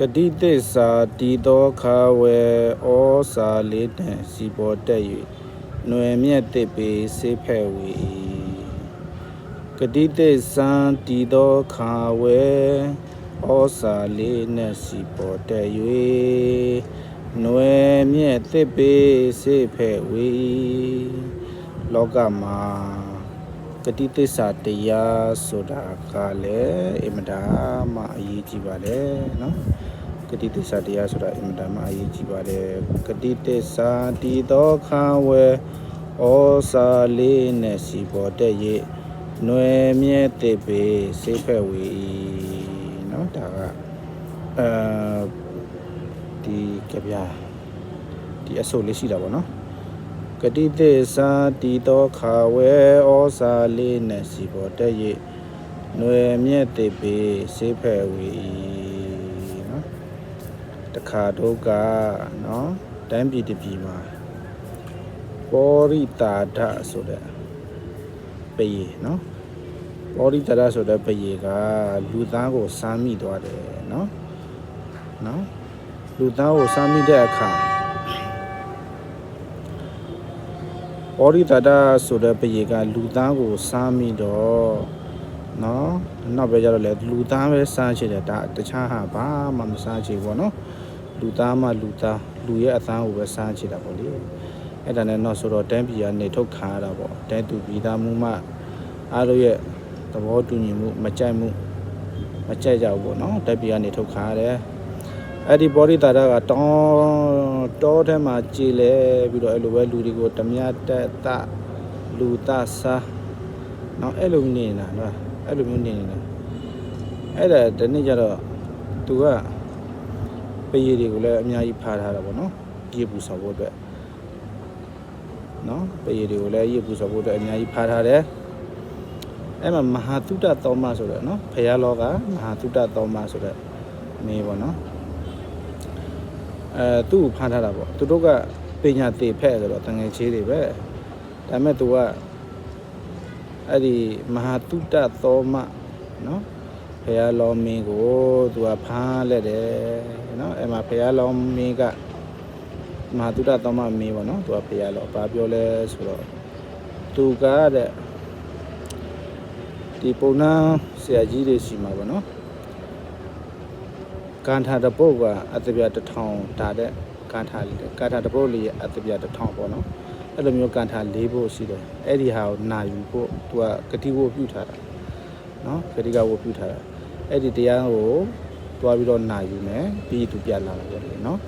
ကတိသစ္စာတီတော်ခါဝေဩစာလေးတန်စီပေါ်တက်၍နွယ်မြက်တစ်ပေစေဖဲ့ဝေကတိသစ္စာတီတော်ခါဝေဩစာလေးနဲ့စီပေါ်တက်၍နွယ်မြက်တစ်ပေစေဖဲ့ဝေလောကမှာကတိသစ္စာတရားဆိုတာကလည်းအင်မတန်မှအရေးကြီးပါတယ်เนาะ ဂတိတစ္ဆာတရားဆိုတာအင်မတန်မှအရေးကြီးပါတယ်ဂတိတစ္ဆာတည်သောခံဝဲဩစာလေးနဲ့စီပေါ်တဲ့ရေနွယ်မြဲတိပေစေဖက်ဝေเนาะဒါကအဲဒီကြပြဒီအဆုပ်လေးရှိတာပေါ့နော်ဂတိတစ္ဆာတည်သောခါဝဲဩစာလေးနဲ့စီပေါ်တဲ့ရေနွယ်မြဲတိပေစေဖက်ဝေเนาะ တခါတော့ကเนาะတိုင်းပြည်တစ်ပြည်မှာပောရိတာဒဆိုတဲ့ပယေเนาะပောရိတာဒဆိုတဲ့ပယေကလူသားကိုစားမိသွားတယ်เนาะเนาะလူသားကိုစားမိတဲ့အခါပောရိတာဒဆိုတဲ့ပယေကလူသားကိုစားမိတော့เนาะနောက်ပဲကြတော့လေလူသားပဲစားချင်တယ်ဒါတခြားဟာဘာမှမစားချင်ဘူးเนาะ လူသားမှလူသားလူရဲ့အသားကိုပဲစားချတာပေါ့လေအဲ့ဒါနဲ့တော့ဆိုတော့တန်းပြည်ကနေထုတ်ခါရတာပေါ့တဲသူပြည်သားမှုမှအားလို့ရဲ့သဘောတူညီမှုမကြိုက်မှုမကြိုက်ကြဘူးပေါ့နော်တက်ပြည်ကနေထုတ်ခါရတယ်အဲ့ဒီဘောရိတာရကတောင်းတောထဲမှာကြည်လဲပြီးတော့အဲ့လိုပဲလူတွေကိုဓမြတက်တလူတစားနော်အဲ့လိုနေနေတာနော်အဲ့လိုမျိုးနေနေတာအဲ့ဒါဒီနေ့ကျတော့သူက ပရေတွေကိုလည်းအများကြီးဖားထားတာပေါ့နော်ရေပူဆောင်ဖို့အတွက်နော်ပရေတွေကိုလည်းရေပူဆောင်ဖို့အတွက်အများကြီးဖားထားတယ်အဲ့မှာမဟာတုတ္တသောမဆိုတဲ့နော်ဖရာလောကမဟာတုတ္တသောမဆိုတဲ့နေပေါ့နော်အဲသူ့ကိုဖားထားတာပေါ့သူတို့ကပညာသေးဖက်ဆိုတော့တငယ်ချင်းတွေပဲဒါပေမဲ့သူကအဲ့ဒီမဟာတုတ္တသောမနော် ဖះလောင်းမင်းကိုသူကဖမ်းလက်တယ်နော်အဲ့မှာဖះလောင်းမင်းကမဟာတုဒ္ဒသမမင်းပေါ့နော်သူကဖះလောင်းဘာပြောလဲဆိုတော့သူကတဲ့ဒီပုံနာဆရာကြီးတွေရှိမှာပေါ့နော်ကန်ထာတပုတ်ကအတပြာတထောင်ဒါတဲ့ကန်ထာလေးကန်ထာတပုတ်လေးရဲ့အတပြာတထောင်ပေါ့နော်အဲ့လိုမျိုးကန်ထာ၄ဖို့ရှိတယ်အဲ့ဒီဟာကိုနာယူဖို့သူကဂတိဝတ်ပြုထားတာနော်ဂတိကဝတ်ပြုထားတာ အဲ့ဒီတရားကိုတွားပြီးတော့နာယူမယ်ပြီးသူပြလာတာပေါ့လေနော်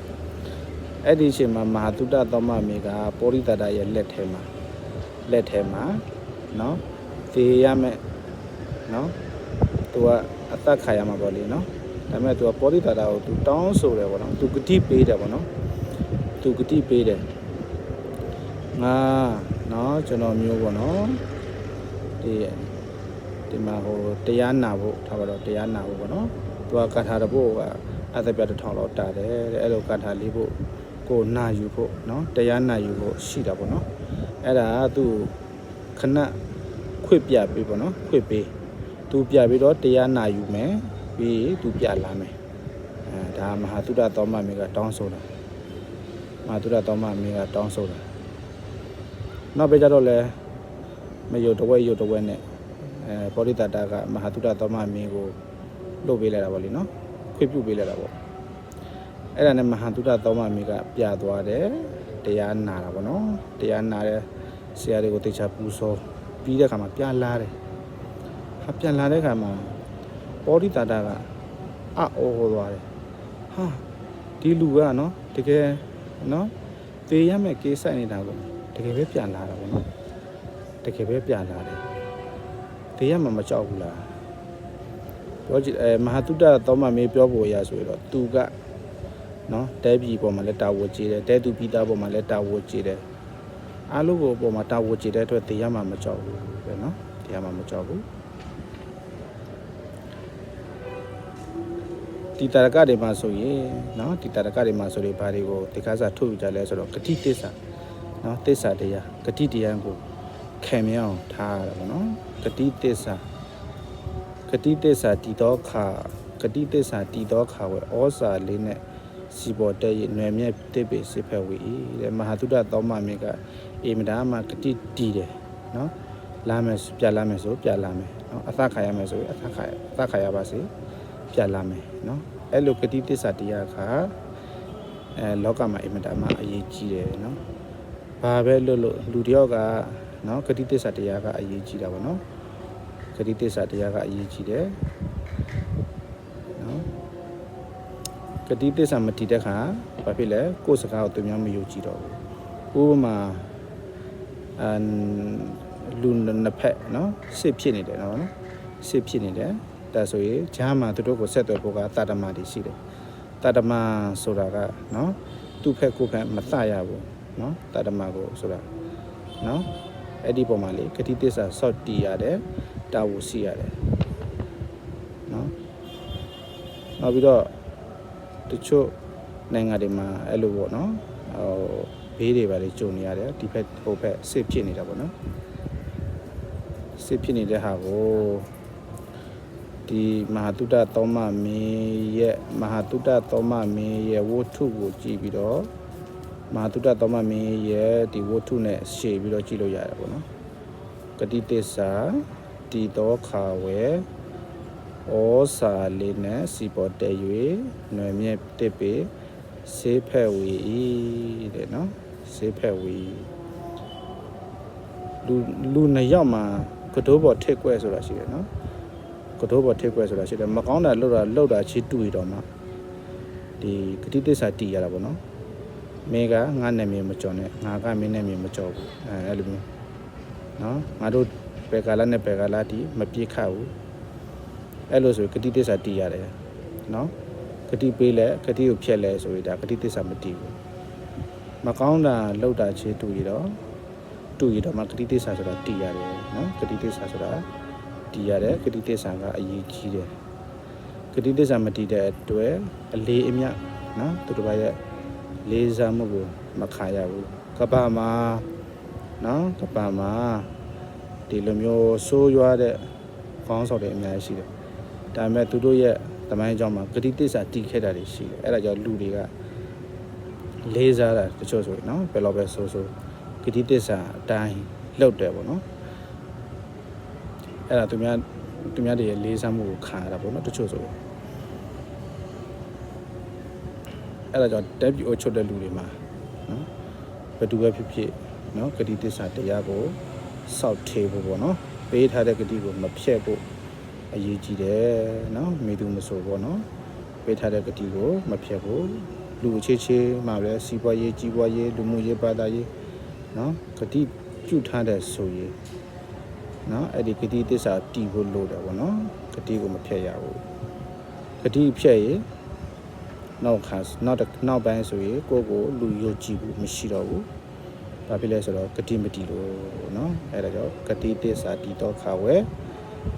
အဲ့ဒီအချိန်မှာမဟာတုတ္တသောမမေကပောရိတတရဲ့လက်ထဲမှာလက်ထဲမှာနော်သေရမယ်နော်သူကအသက်ခါရမှာပေါ့လေနော်ဒါပေမဲ့သူကပောရိတတကိုသူတောင်းဆိုတယ်ပေါ့နော်သူဂတိပေးတယ်ပေါ့နော်သူဂတိပေးတယ်ငါနော်ကျွန်တော်မျိုးပေါ့နော်ဒီ ဒီမှာဟိုတရားနာဖို့ထားပါတော့တရားနာဖို့ပေါ့နော်သူကကာထာတဖို့ကအသက်ပြတစ်ထောင်လောက်တာတယ်တဲ့အဲ့လိုကာထာလေးဖို့ကိုနာယူဖို့နော်တရားနာယူဖို့ရှိတာပေါ့နော်အဲ့ဒါကသူခဏခွင့်ပြပေးပေါ့နော်ခွင့်ပေးသူပြပြီးတော့တရားနာယူမယ်ပြီးသူပြလာမယ်အဲဒါမဟာတုဒ္ဒသောမမေကတောင်းဆိုတာမဟာတုဒ္ဒသောမမေကတောင်းဆိုတာနောက်ပဲကြတော့လဲမယုတ်တဝဲယုတ်တဝဲနဲ့ အဲပောရိတတာကမဟာတုဒ္ဒသောမမင်းကိုလှုပ်ပေးလိုက်တာပေါ့လေနော်ခွင့်ပြုပေးလိုက်တာပေါ့အဲ့ဒါနဲ့မဟာတုဒ္ဒသောမမင်းကပြသွားတယ်တရားနာတာပေါ့နော်တရားနာတဲ့ဆရာတွေကိုတေချာပူစောပြီးတဲ့ခါမှာပြန်လာတယ်ဟာပြန်လာတဲ့ခါမှာပောရိတတာကအအောဟောသွားတယ်ဟာဒီလူကနော်တကယ်နော်သေရမဲ့ကေးဆိုင်နေတာကိုတကယ်ပဲပြန်လာတာပေါ့နော်တကယ်ပဲပြန်လာတယ် တေးရမှာမကြောက်ဘူးလားပြောကြည့်အဲမဟာတုတ္တသောမမေးပြောဖို့ရဆိုရတော့သူကနော်တဲပြည်ပေါ်မှာလည်းတာဝတ်ကြည့်တယ်တဲသူပြည်သားပေါ်မှာလည်းတာဝတ်ကြည့်တယ်အားလုံးကိုပေါ်မှာတာဝတ်ကြည့်တဲ့အတွက်တေးရမှာမကြောက်ဘူးပဲနော်တေးရမှာမကြောက်ဘူးဒီတရကတွေမှာဆိုရင်နော်ဒီတရကတွေမှာဆိုရင်ဘာတွေကိုတေခါစားထုတ်ယူကြလဲဆိုတော့ဂတိတစ္ဆာနော်တစ္ဆာတရားဂတိတရားကို ခံမြအောင်ထားရတာပေါ့နော်ဂတိတစ္ဆာဂတိတစ္ဆာတည်သောခါဂတိတစ္ဆာတည်သောခါဝဲဩဇာလေးနဲ့စီပေါ်တဲ့ရနွယ်မြဲတစ်ပေစစ်ဖက်ဝီတဲ့မဟာတုဒ္ဒသောမမင်းကအေမဒါမဂတိတည်တယ်နော်လာမယ်ပြလာမယ်ဆိုပြလာမယ်နော်အသခါရမယ်ဆိုအသခါရအသခါရပါစေပြလာမယ်နော်အဲ့လိုဂတိတစ္ဆာတရားခါအဲလောကမှာအင်မတန်မှအရေးကြီးတယ်နော်ဘာပဲလို့လို့လူတယောက်က နော်ဂတိတစ္ဆာတရားကအရေးကြီးတာပေါ့နော်ဂတိတစ္ဆာတရားကအရေးကြီးတယ်နော်ဂတိတစ္ဆာမတည်တဲ့ခါဘာဖြစ်လဲကိုယ်စကားကိုသူများမယုံကြည်တော့ဘူးဥပမာအန်လူနှစ်ဖက်နော်စစ်ဖြစ်နေတယ်နော်စစ်ဖြစ်နေတယ်ဒါဆိုရင်ဂျားမှာသူတို့ကိုဆက်သွယ်ဖို့ကတာတမတွေရှိတယ်တတ္တမဆိုတာကနော်သူ့ဖက်ကိုယ်ဖက်မသရဘူးနော်တတ္တမကိုဆိုတာနော် အဲ့ဒီပုံမှာလေဂတိတစ္ဆာစော့တီးရတယ်တာဝစီရတယ်နော်နောက်ပြီးတော့တချို့နိုင်ငံတွေမှာအဲ့လိုပေါ့နော်ဟိုဘေးတွေပါလေကြုံနေရတယ်ဒီဖက်ဟိုဖက်စစ်ဖြစ်နေတာပေါ့နော်စစ်ဖြစ်နေတဲ့ဟာကိုဒီမဟာတုတ္တသောမမင်းရဲ့မဟာတုတ္တသောမမင်းရဲ့ဝတ္ထုကိုကြည့်ပြီးတော့ မဟာတုတ္တသောမမင်းရဲ့ဒီဝတ္ထုနဲ့ရှေ့ပြီးတော့ကြည့်လို့ရတယ်ပေါ့နော်ဂတိတစ္ဆာတီတော်ခါဝဲဩစာလေးနဲ့စီပေါ်တဲ့၍ຫນွယ်မြဲတစ်ပေဆေးဖက်ဝီတဲ့နော်ဆေးဖက်ဝီလူလူနှစ်ယောက်မှာကတိုးပေါ်ထိတ်ကွဲဆိုတာရှိတယ်နော်ကတိုးပေါ်ထိတ်ခွဲဆိုတာရှိတယ်မကောင်းတာလှုပ်တာလှုပ်တာချီတူရတော့မှဒီဂတိတစ္ဆာတည်ရတာပေါ့နော် မင်းကငါနာမည်မကြော်နဲ့ငါကမင်းနာမည်မကြော်ဘူးအဲအဲ့လိုမျိုးနော်ငါတို့ဘယ်ကာလနဲ့ဘယ်ကာလတီမပြေခတ်ဘူးအဲ့လိုဆိုဂတိတစ္ဆာတည်ရတယ်နော်ဂတိပေးလဲဂတိကိုဖျက်လဲဆိုရင်ဒါဂတိတစ္ဆာမတည်ဘူးမကောင်းတာလှုပ်တာချီတူရတော့တူရတော့မှဂတိတစ္ဆာဆိုတာတည်ရတယ်နော်ဂတိတစ္ဆာဆိုတာတည်ရတယ်ဂတိတစ္ဆာကအရေးကြီးတယ်ဂတိတစ္ဆာမတည်တဲ့အတွက်အလေးအမြတ်နော်သူတို့ဘာရဲ့ လေးစားမှုကိုမခါရဘူးကပ္ပမှာနော်ကပ္ပမှာဒီလိုမျိုးဆိုးရွားတဲ့ကောင်းဆောင်တွေအများကြီးရှိတယ်ဒါပေမဲ့သူတို့ရဲ့တမိုင်းအကြောင်းမှာဂတိတစ္ဆာတည်ခဲ့တာတွေရှိတယ်အဲ့ဒါကြောင့်လူတွေကလေးစားတာတချို့ဆိုရင်နော်ဘယ်လိုပဲဆိုဆိုဂတိတစ္ဆာအတိုင်းလောက်တယ်ပေါ့နော်အဲ့ဒါသူများသူများတွေရဲ့လေးစားမှုကိုခံရတာပေါ့နော်တချို့ဆိုရင် အဲ့ဒါကြောင့်တက်ပြီးအချုပ်တဲ့လူတွေမှာနော်ဘယ်သူပဲဖြစ်ဖြစ်နော်ဂတိတစ္ဆာတရားကိုစောက်ထေဖို့ပေါ့နော်ပေးထားတဲ့ဂတိကိုမဖြတ်ဖို့အရေးကြီးတယ်နော်မိသူမဆိုပေါ့နော်ပေးထားတဲ့ဂတိကိုမဖြတ်ဖို့လူအခြေချေမှာပဲစီးပွားရေးကြီးပွားရေးလူမှုရေးဘာသာရေးနော်ဂတိပြုထားတဲ့ဆိုရင်နော်အဲ့ဒီဂတိတစ္ဆာတီးဖို့လို့တယ်ဗောနော်ဂတိကိုမဖျက်ရဘူးဂတိဖျက်ရင် နောက်ခါနောက်တစ်နောက်ပိုင်းဆိုရင်ကိုယ့်ကိုလူယုံကြည်ဘူးမရှိတော့ဘူးဘာဖြစ်လဲဆိုတော့ဂတိမတီလို့နော်အဲ့ဒါကြောင့်ဂတိတစ္ဆာတီတော့ခါဝဲ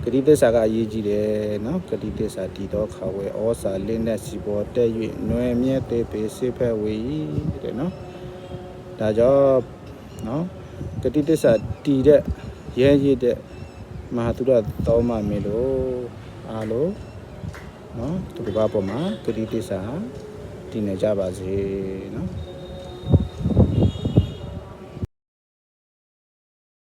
ဂတိတစ္ဆာကအရေးကြီးတယ်နော်ဂတိတစ္ဆာတီတော့ခါဝဲဩစာလင်းတဲ့စီပေါ်တက်၍နွယ်မြဲတဲ့ပေစိဖက်ဝေတဲ့နော်ဒါကြောင့်နော်ဂတိတစ္ဆာတီတဲ့ရဲရည်တဲ့မဟာတုရသောမမေလို့အားလို့ နော်သူတစ်ပါးပေါ်မှာဂတိတစ္ဆာတည်နေကြပါစေနော်